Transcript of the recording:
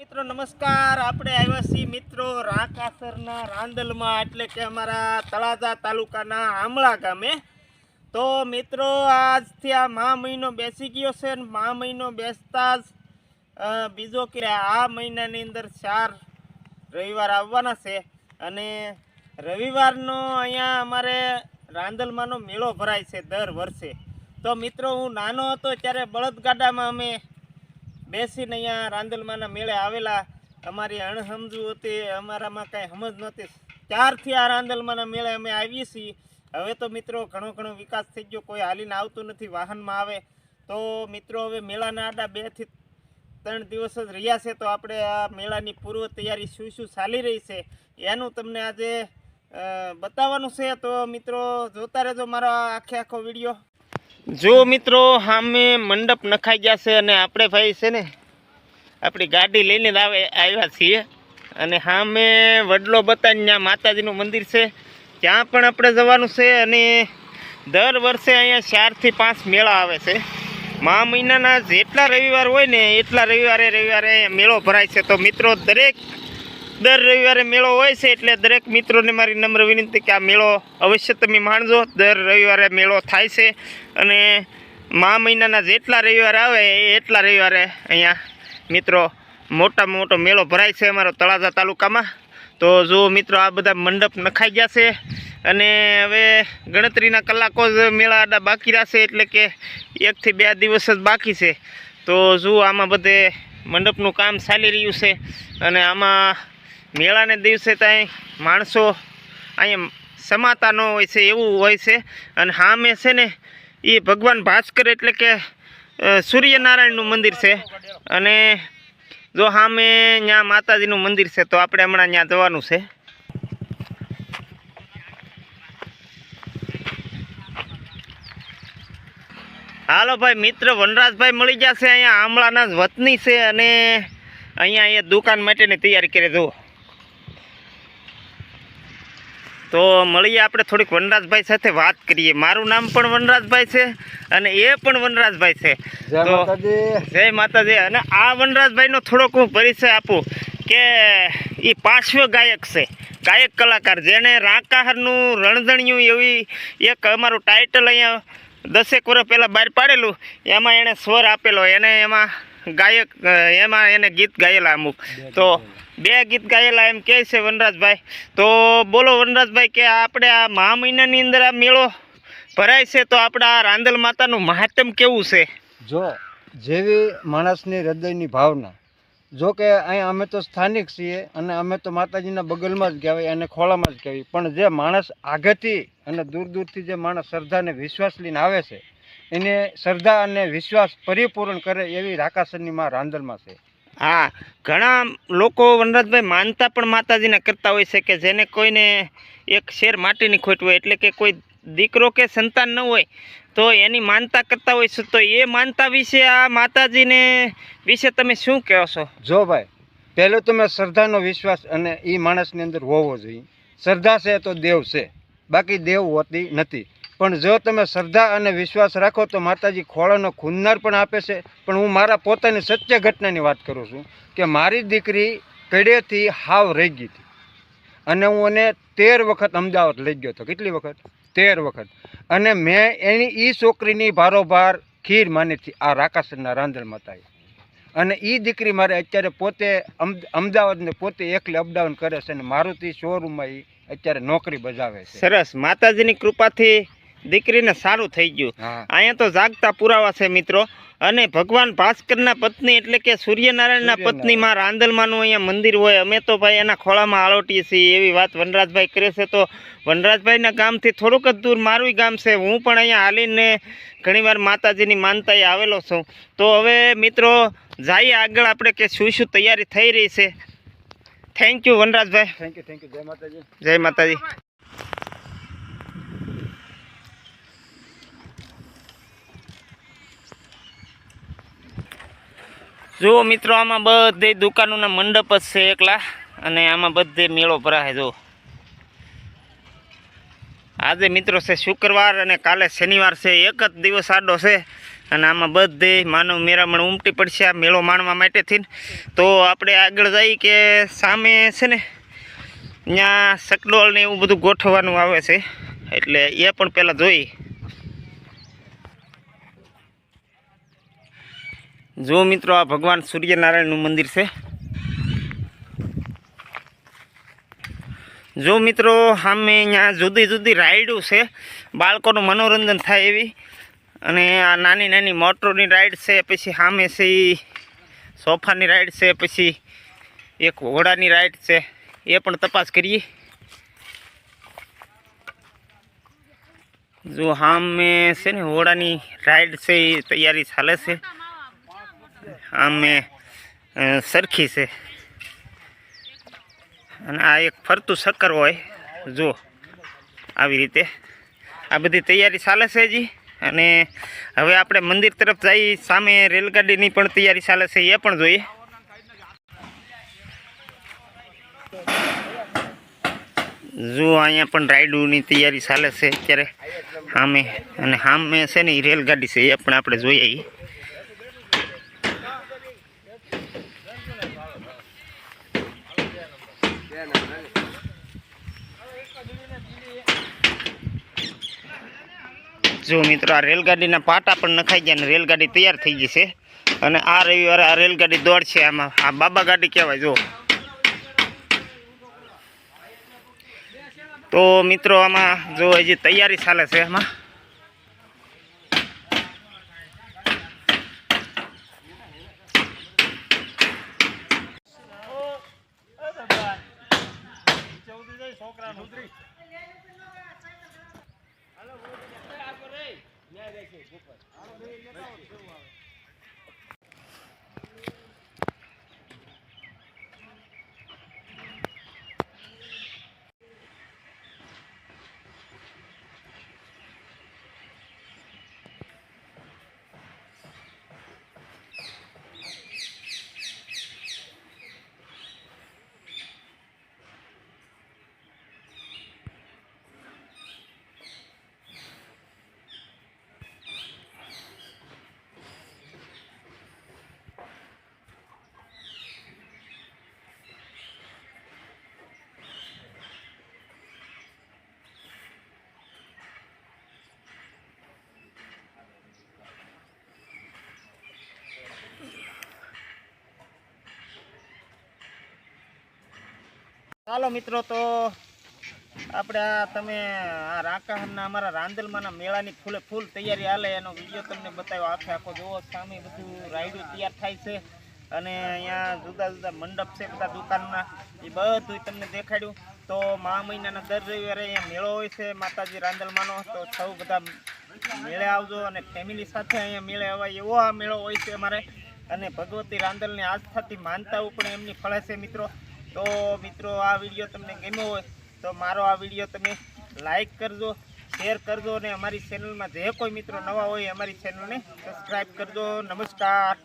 મિત્રો, નમસ્કાર. આપણે આવ્યા છીએ મિત્રો રાકાસરના રાંદલમાં, એટલે કે અમારા તળાજા તાલુકાના આમળા ગામે. તો મિત્રો, આજથી આ મહા મહિનો બેસી ગયો છે ને મહા મહિનો બેસતા જ બીજો કે આ મહિનાની અંદર ચાર રવિવાર આવવાના છે. અને રવિવારનો અહીંયા અમારે રાંદલમાંનો મેળો ભરાય છે દર વર્ષે. તો મિત્રો, હું નાનો હતો ત્યારે બળદગાડામાં અમે બેસીને અહીંયા રાંદલમાના મેળે આવેલા. અમારી અણસમજુ હતી, અમારામાં કાંઈ સમજ નહોતી. ત્યારથી આ રાંદલમાના મેળે અમે આવીએ છીએ. હવે તો મિત્રો ઘણો ઘણો વિકાસ થઈ ગયો, કોઈ હાલીને આવતું નથી, વાહનમાં આવે. તો મિત્રો હવે મેળાના આડા બેથી ત્રણ દિવસ જ રહ્યા છે, તો આપણે આ મેળાની પૂર્વ તૈયારી શું શું ચાલી રહી છે, એનું તમને આજે બતાવવાનું છે. તો મિત્રો જોતા રહેજો મારો આખે આખો વીડિયો. જો મિત્રો સામે મંડપ નખાઈ ગયા છે અને આપણે ભાઈ છે ને, આપણી ગાડી લઈને આવે, આવ્યા છીએ. અને સામે વડલો બતાવીને ત્યાં માતાજીનું મંદિર છે. ત્યાં પણ આપણે જવાનું છે અને દર વર્ષે અહીંયા ચારથી પાંચ મેળા આવે છે. મા મહિનાના જેટલા રવિવાર હોય ને, એટલા રવિવારે રવિવારે મેળો ભરાય છે. તો મિત્રો, દરેક દર રવિવારે મેળો હોય છે એટલે દરેક મિત્રોને મારી નમ્ર વિનંતી કે આ મેળો અવશ્ય તમે માણજો. દર રવિવારે મેળો થાય છે અને મા મહિનાના જેટલા રવિવારે આવે એટલા રવિવારે અહીંયા મિત્રો મોટામાં મોટો મેળો ભરાય છે અમારો તળાજા તાલુકામાં. તો જો મિત્રો આ બધા મંડપ નખાઈ ગયા છે અને હવે ગણતરીના કલાકો જ મેળા બાકી રહેશે એટલે કે એકથી બે દિવસ જ બાકી છે. તો જુઓ આમાં બધે મંડપનું કામ ચાલી રહ્યું છે અને આમાં મેળાને દિવસે ત્યાં માણસો અહીંયા સમાતા ન હોય છે, એવું હોય છે. અને સામે છે ને એ ભગવાન ભાસ્કર એટલે કે સૂર્યનારાયણનું મંદિર છે. અને જો સામે ત્યાં માતાજીનું મંદિર છે, તો આપણે હમણાં ત્યાં જવાનું છે. હાલો ભાઈ, મિત્ર વનરાજભાઈ મળી ગયા છે, અહીંયા આમળાના વતની છે અને અહીંયા અહીંયા દુકાન માટેની તૈયારી કરે, જુઓ. તો મળીએ આપણે થોડીક વનરાજભાઈ સાથે વાત કરીએ. મારું નામ પણ વનરાજભાઈ છે અને એ પણ વનરાજભાઈ છે. જય તો માતાજી. જય માતાજી. અને આ વનરાજભાઈનો થોડોક હું પરિચય આપું કે એ પાર્શ્વ ગાયક છે. ગાયક કલાકાર. જેણે રાંકાહારનું રણધણિયું એવી એક અમારું ટાઇટલ અહીંયા દસેક વર્ષ પહેલાં બહાર પાડેલું. એમાં એણે સ્વર આપેલો. એને એમાં ગાયક એમાં એને ગીત ગાયેલા અમુક. તો બે ગીત ગાયેલા એમ કહે છે વનરાજભાઈ. તો બોલો વનરાજભાઈ કે આપણે આ મહા મહિનાની અંદર આ મેળો ભરાય છે તો આપણા રાંદલ માતાનું મહાત્મ કેવું છે? જો, જેવી માણસની હૃદયની ભાવના, જો કે અહીંયા અમે તો સ્થાનિક છીએ અને અમે તો માતાજીના બગલમાં જ કહેવાય અને ખોળામાં જ કહેવાય. પણ જે માણસ આગળથી અને દૂર દૂરથી જે માણસ શ્રદ્ધાને વિશ્વાસ લઈને આવે છે, એને શ્રદ્ધા અને વિશ્વાસ પરિપૂર્ણ કરે એવી રાકાસરની માં રાંદલમાં છે. હા, ઘણા લોકો વનરાજભાઈ માનતા પણ માતાજીને કરતા હોય છે કે જેને કોઈને એક શેર માટીની ખોટ હોય, એટલે કે કોઈ દીકરો કે સંતાન ન હોય, તો એની માનતા કરતા હોય છે. તો એ માનતા વિશે આ માતાજીને વિશે તમે શું કહો છો? જો ભાઈ, પહેલો તો મેં શ્રદ્ધાનો વિશ્વાસ અને એ માણસની અંદર હોવો જોઈએ. શ્રદ્ધા છે તો દેવ છે. બાકી દેવ હોતી નથી. પણ જો તમે શ્રદ્ધા અને વિશ્વાસ રાખો તો માતાજી ખોળાનો ખૂનનાર પણ આપે છે. પણ હું મારા પોતાની સત્ય ઘટનાની વાત કરું છું કે મારી દીકરી કડેથી હાવ રહી ગઈ હતી. અને હું એને તેર વખત અમદાવાદ લઈ ગયો હતો. કેટલી વખત? તેર વખત. અને મેં એની એ છોકરીની ભારોભાર ખીર માની હતી આ રાકાસરના રાંધણ માતાએ અને એ દીકરી મારે અત્યારે પોતે અમ- અમદાવાદને પોતે એકલી અપડાઉન કરે છે અને મારુતિ શોરૂમમાં એ અત્યારે નોકરી બજાવે છે. સરસ. માતાજીની કૃપાથી દીકરીને સારું થઈ ગયું. અહીંયા તો જાગતા પુરાવા છે મિત્રો. અને ભગવાન ભાસ્કરના પત્ની એટલે કે સૂર્યનારાયણના પત્ની રાંદલમાનું અહીંયા મંદિર હોય. અમે તો ભાઈ એના ખોળામાં આળોટીએ છીએ. એવી વાત વનરાજભાઈ કરે છે તો વનરાજભાઈના ગામથી થોડુંક જ દૂર મારું ગામ છે. હું પણ અહીંયા હાલીને ઘણીવાર માતાજીની માનતાએ આવેલો છું. તો હવે મિત્રો જઈએ આગળ આપણે કે શું શું તૈયારી થઈ રહી છે. થેન્ક યુ વનરાજભાઈ. થેન્ક યુ થેન્ક યુ જય માતાજી. જય માતાજી. જુઓ મિત્રો, આમાં બધે દુકાનોના મંડપ જ છે એકલા. અને આમાં બધે મેળો ભરાય જો આજે મિત્રો છે શુક્રવાર અને કાલે શનિવાર છે. એક જ દિવસ આડો છે. અને આમાં બધે માનવ મેરામણ ઉમટી પડશે આ મેળો માણવા માટેથી તો આપણે આગળ જઈ કે સામે છે ને ત્યાં સકડોળ ને એવું બધું ગોઠવવાનું આવે છે. એટલે એ પણ પહેલાં જોઈ. જો મિત્રો આ ભગવાન સૂર્યનારાયણનું મંદિર છે. જો મિત્રો સામે અહીંયા જુદી જુદી રાઈડો છે, બાળકોનું મનોરંજન થાય એવી. અને આ નાની નાની મોટરોની રાઈડ છે, પછી સામે છે એ સોફાની રાઈડ છે, પછી એક ઘોડાની રાઈડ છે. એ પણ તપાસ કરીએ. જો સામે છે ને, ઘોડાની રાઈડ છે, એ તૈયારી ચાલે છે. આમે સરખી છે. અને આ એક ફરતું શક્કર હોય, જો, આવી રીતે. આ બધી તૈયારી ચાલે છે હજી. અને હવે આપણે મંદિર તરફ જઈ સામે રેલગાડીની પણ તૈયારી ચાલે છે, એ પણ જોઈએ. જો, અહીંયા પણ રાઈડોની તૈયારી ચાલે છે અત્યારે. સામે અને સામે છે ને રેલગાડી છે, એ પણ આપણે જોઈએ જો મિત્રો, આ રેલગાડીના પાટા પણ નખાઈ ગયા અને રેલગાડી તૈયાર થઈ ગઈ છે. અને આ રવિવારે આ રેલગાડી દોડશે આમાં. આ બાબા ગાડી કહેવાય, જો. તો મિત્રો, આમાં જો હજી તૈયારી ચાલે છે આમાં. હાલો આગળ રે ન્યાય રાખે ગોપાલ હાલો ભાઈ લેતા આવો કેવું આવે ચાલો મિત્રો, તો આપણે આ તમે આ રાકાહના અમારા રાંદલમાંના મેળાની ફૂલે ફૂલ તૈયારી હાલે, એનો વીડિયો તમને બતાવ્યો. આખે આખો જોવો સામે બધું રાયડું તૈયાર થાય છે. અને અહીંયા જુદા જુદા મંડપ છે બધા દુકાનના, એ બધું તમને દેખાડ્યું. તો મહા મહિનાના દર રવિવારે અહીંયા મેળો હોય છે, માતાજી રાંદલમાંનો. તો સૌ બધા મેળે આવજો અને ફેમિલી સાથે અહીંયા મેળે અવાય એવો આ મેળો હોય છે અમારે. અને ભગવતી રાંદલની આસ્થાથી માનતાઓ પણ એમની ફળે છે મિત્રો. તો મિત્રો, આ વીડિયો તમને ગમ્યો હોય તો મારો આ વીડિયો તમે લાઈક કરજો, શેર કરજો અને અમારી ચેનલમાં જે કોઈ મિત્રો નવા હોય, અમારી ચેનલને સબસ્ક્રાઈબ કરજો. નમસ્કાર.